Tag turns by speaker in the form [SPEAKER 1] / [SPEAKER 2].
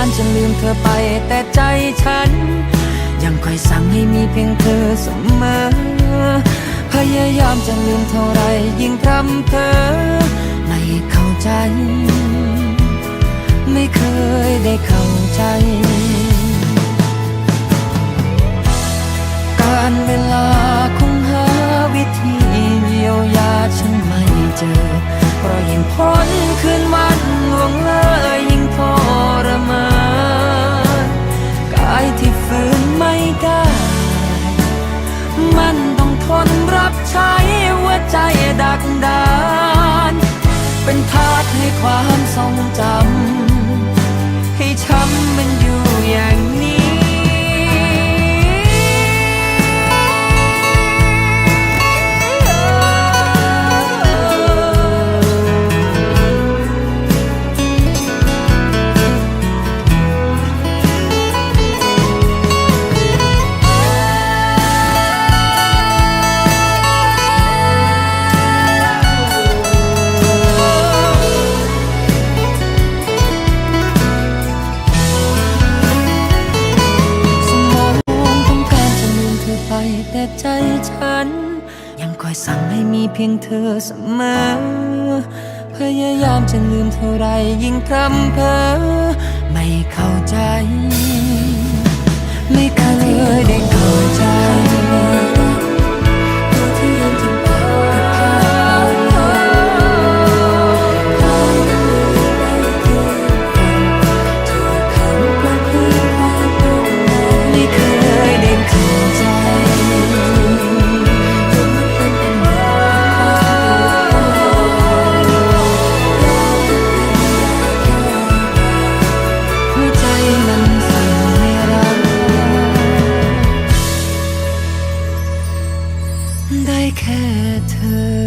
[SPEAKER 1] ารจะลืมเธอไปแต่ใจฉัน ยังคอยสั่งให้มีเพียงเธอเสมอ พยายามจะลืมเท่าไรยิ่งพร่ำเพอไม่เข้าใจ ไม่เคยได้เข้าใจ การเวลาำใอยแต่ใจฉัน ยังคอยสั่งให้มีเพียงเธอเสมอ พยายามจะลืมเท่าไรยิ่งทำเพ้อไม่เข้าใจ ไม่เคยได้เข้าใจไม่เคย แค่เธอ